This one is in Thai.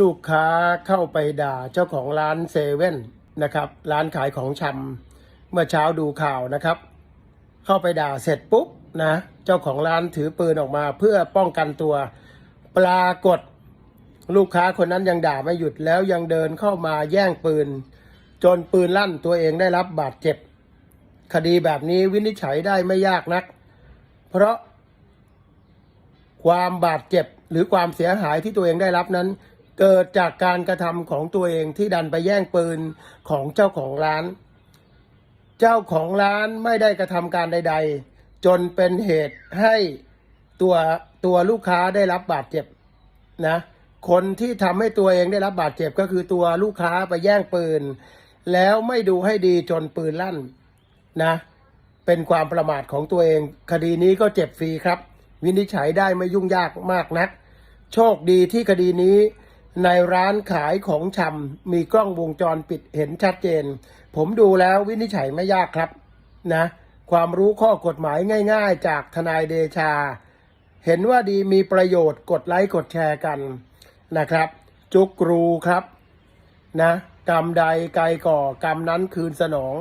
ลูกค้าเข้าไปด่าเจ้าของร้านเซเว่นนะครับ ร้านขายของชำเมื่อเช้าดูข่าวนะครับ เข้าไปด่าเสร็จปุ๊บนะ เจ้าของร้านถือปืนออกมา เพื่อป้องกันตัว ปรากฏ ลูกค้าคนนั้นยังด่าไม่หยุดแล้วยังเดินเข้ามาแย่งปืน จนปืนลั่นตัวเองได้รับบาดเจ็บ คดีแบบนี้วินิจฉัยได้ไม่ยากนัก เพราะความบาดเจ็บหรือความเสียหายที่ตัวเองได้รับนั้น เกิดจากการกระทำของตัวเองที่ดันไปแย่งปืนของเจ้าของร้าน เจ้าของร้านไม่ได้กระทำการใด ๆ จนเป็นเหตุให้ตัวตัวลูกค้าได้รับบาดเจ็บนะคนที่ทำให้ตัวเองได้รับบาดเจ็บก็คือตัวลูกค้าไปแย่งปืน แล้วไม่ดูให้ดีจนปืนลั่นนะ เป็นความประมาทของตัวเอง คดีนี้ก็เจ็บฟรีครับ วินิจฉัยได้ไม่ยุ่งยากมากนัก โชคดีที่คดีนี้ ในร้านขายของชำมีกล้องวงจรปิดเห็นชัดเจน ผมดูแล้ววินิจฉัยไม่ยากครับนะ ความรู้ข้อกฎหมายง่าย ๆ จากทนายเดชา เห็นว่าดีมีประโยชน์กดไลค์กดแชร์กันนะครับ จุกรูครับนะกรรมใดไกลก่อกรรมนั้นคืนสนอง